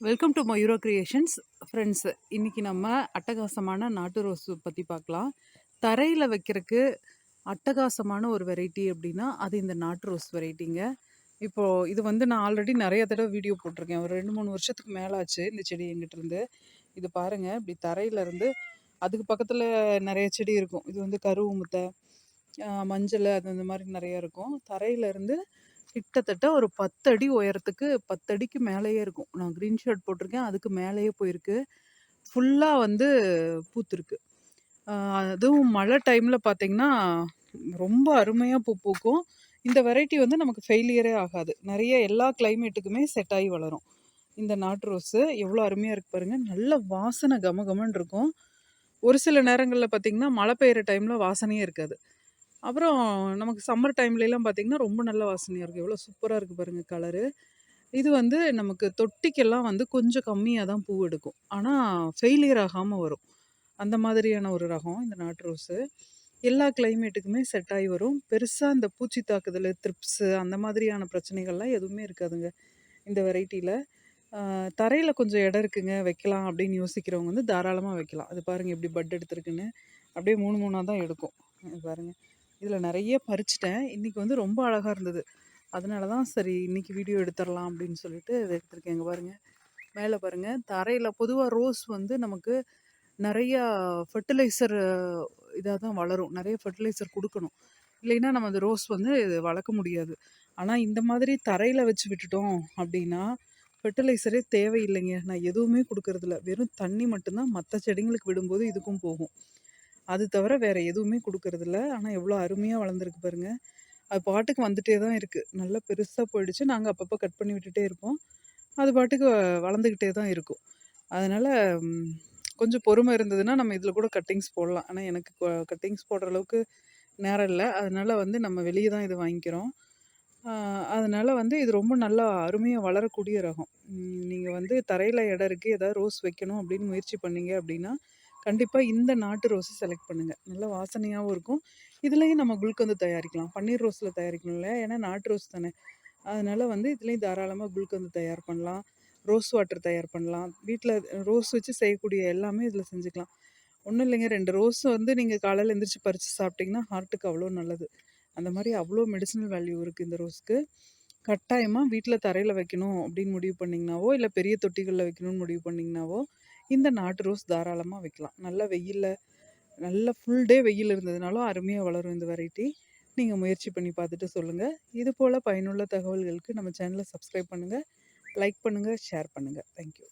Welcome to Mayuro creations friends இன்றைக்கி நம்ம அட்டகாசமான நாட்டு ரோஸ் பற்றி பார்க்கலாம். தரையில் வைக்கிறதுக்கு அட்டகாசமான ஒரு வெரைட்டி அப்படின்னா அது இந்த நாட்டு ரோஸ் வெரைட்டிங்க இப்போது இது வந்து நான் ஆல்ரெடி நிறைய தடவை வீடியோ போட்டிருக்கேன். ஒரு ரெண்டு மூணு வருஷத்துக்கு மேலே ஆச்சு இந்த செடி எங்கிட்டருந்து இது பாருங்கள் இப்படி தரையிலேருந்து அதுக்கு பக்கத்தில் நிறைய செடி இருக்கும். இது வந்து கருவு முத்தை மஞ்சள் அது அந்த மாதிரி நிறைய இருக்கும். தரையிலேருந்து இருந்து கிட்டத்தட்ட ஒரு பத்தடி உயரத்துக்கு பத்தடிக்கு மேலேயே இருக்கும். நான் கிரீன் ஷர்ட் போட்டிருக்கேன். அதுக்கு மேலேயே போயிருக்கு. ஃபுல்லாக வந்து பூத்திருக்கு. அதுவும் மழை டைமில் பார்த்தீங்கன்னா, ரொம்ப அருமையாக பூ பூக்கும். இந்த வெரைட்டி வந்து நமக்கு ஃபெயிலியரே ஆகாது. நிறைய எல்லா கிளைமேட்டுக்குமே செட் ஆகி வளரும். இந்த நாட்டு ரோஸு எவ்வளோ அருமையாக இருக்கு பாருங்கள் நல்ல வாசனை கமகமன்னு இருக்கும். ஒரு சில நேரங்களில் பார்த்தீங்கன்னா, மழை பெய்கிற டைமில் வாசனையே இருக்காது. அப்புறம் நமக்கு சம்மர் டைம்லலாம் பார்த்தீங்கன்னா, ரொம்ப நல்ல வாசனையாக இருக்கும். எவ்வளோ சூப்பராக இருக்கு பாருங்கள் கலரு. இது வந்து நமக்கு தொட்டிக்கெல்லாம் வந்து கொஞ்சம் கம்மியாக தான் பூ எடுக்கும். ஆனால் ஃபெயிலியர் ஆகாமல் வரும். அந்த மாதிரியான ஒரு ரகம் இந்த நாட்டு ரோஸு. எல்லா கிளைமேட்டுக்குமே செட் ஆகி வரும். பெருசாக இந்த பூச்சி தாக்குதல் த்ரிப்ஸு அந்த மாதிரியான பிரச்சனைகள்லாம் எதுவுமே இருக்காதுங்க. இந்த வெரைட்டியில் தரையில் கொஞ்சம் இடம் இருக்குங்க, வைக்கலாம் அப்படின்னு யோசிக்கிறவங்க வந்து தாராளமாக வைக்கலாம். அது பாருங்கள் எப்படி பட் எடுத்துருக்குன்னு அப்படியே 3 3ஆ தான் எடுக்கும். பாருங்கள் இதில் நிறைய பறிச்சுட்டேன். இன்றைக்கி வந்து ரொம்ப அழகாக இருந்தது. அதனால தான் சரி இன்றைக்கி வீடியோ எடுத்துடலாம் அப்படின்னு சொல்லிட்டு இதை எடுத்துருக்கேங்க பாருங்கள் மேலே பாருங்கள் தரையில் பொதுவாக ரோஸ் வந்து நமக்கு நிறையா ஃபர்டிலைசர் இதாக தான் வளரும். நிறைய ஃபெர்டிலைசர் கொடுக்கணும் இல்லைன்னா நம்ம அந்த ரோஸ் வந்து வளர்க்க முடியாது. ஆனால் இந்த மாதிரி தரையில் வச்சு விட்டுட்டோம் அப்படின்னா, ஃபெர்டிலைசரே தேவையில்லைங்க. நான் எதுவுமே கொடுக்கறதில்ல வெறும் தண்ணி மட்டும்தான் மற்ற செடிங்களுக்கு விடும்போது இதுக்கும் போகும். அது தவிர வேற எதுவுமே குடுக்கறதில்ல. ஆனால் எவ்வளோ அருமையாக வளர்ந்துருக்கு பாருங்க. அது பாட்டுக்கு வந்துட்டே தான் இருக்குது நல்லா பெருசாக போயிடுச்சு. நாங்கள் அப்பப்போ கட் பண்ணி விட்டுட்டே இருப்போம். அது பாட்டுக்கு வளர்ந்துக்கிட்டே தான் இருக்கும். அதனால் கொஞ்சம் பொறுமை இருந்ததுன்னா, நம்ம இதில் கூட கட்டிங்ஸ் போடலாம். ஆனால் எனக்கு கட்டிங்ஸ் போடுற அளவுக்கு நேரம் இல்லை அதனால் வந்து நம்ம வெளியே தான் இது வாங்கிக்கிறோம். அதனால் வந்து இது ரொம்ப நல்லா அருமையாக வளரக்கூடிய ரகம். நீங்கள் வந்து தரையில் இடம் இருக்குது ஏதாவது ரோஸ் வைக்கணும் அப்படின்னு முயற்சி பண்ணீங்க அப்படின்னா, கண்டிப்பாக இந்த நாட்டு ரோஸை செலக்ட் பண்ணுங்க. நல்ல வாசனையாகவும் இருக்கும். இதுலேயும் நம்ம குல்கந்து தயாரிக்கலாம். பன்னீர் ரோஸில் தயாரிக்கணும் இல்லையா? ஏன்னா நாட்டு ரோஸ் தானே. அதனால் வந்து இதுலேயும் தாராளமாக குல்கந்து தயார் பண்ணலாம். ரோஸ் வாட்டர் தயார் பண்ணலாம். வீட்டில் ரோஸ் வச்சு செய்யக்கூடிய எல்லாமே இதில் செஞ்சுக்கலாம். ஒன்றும் இல்லைங்க ரெண்டு ரோஸ் வந்து நீங்கள் காலையில் எழுந்திரிச்சு பறித்து சாப்பிட்டிங்கன்னா ஹார்ட்டுக்கு அவ்வளோ நல்லது. அந்த மாதிரி அவ்வளோ மெடிசினல் வேல்யூ இருக்குது இந்த ரோஸ்க்கு. கட்டாயமாக வீட்டில் தரையில் வைக்கணும் அப்படின்னு முடிவு பண்ணிங்கனாவோ இல்லை பெரிய தொட்டிகளில் வைக்கணும்னு முடிவு பண்ணிங்கனாவோ இந்த நாட்டு ரோஸ் தாராளமாக வைக்கலாம். நல்லா வெயிலில் நல்லா ஃபுல் டே வெயில் இருந்ததுனாலும் அருமையாக வளரும் இந்த வெரைட்டி. நீங்கள் முயற்சி பண்ணி பார்த்துட்டு சொல்லுங்கள் இது போல் பயனுள்ள தகவல்களுக்கு நம்ம சேனலை சப்ஸ்கிரைப் பண்ணுங்கள் லைக் பண்ணுங்கள் ஷேர் பண்ணுங்கள் தேங்க் யூ.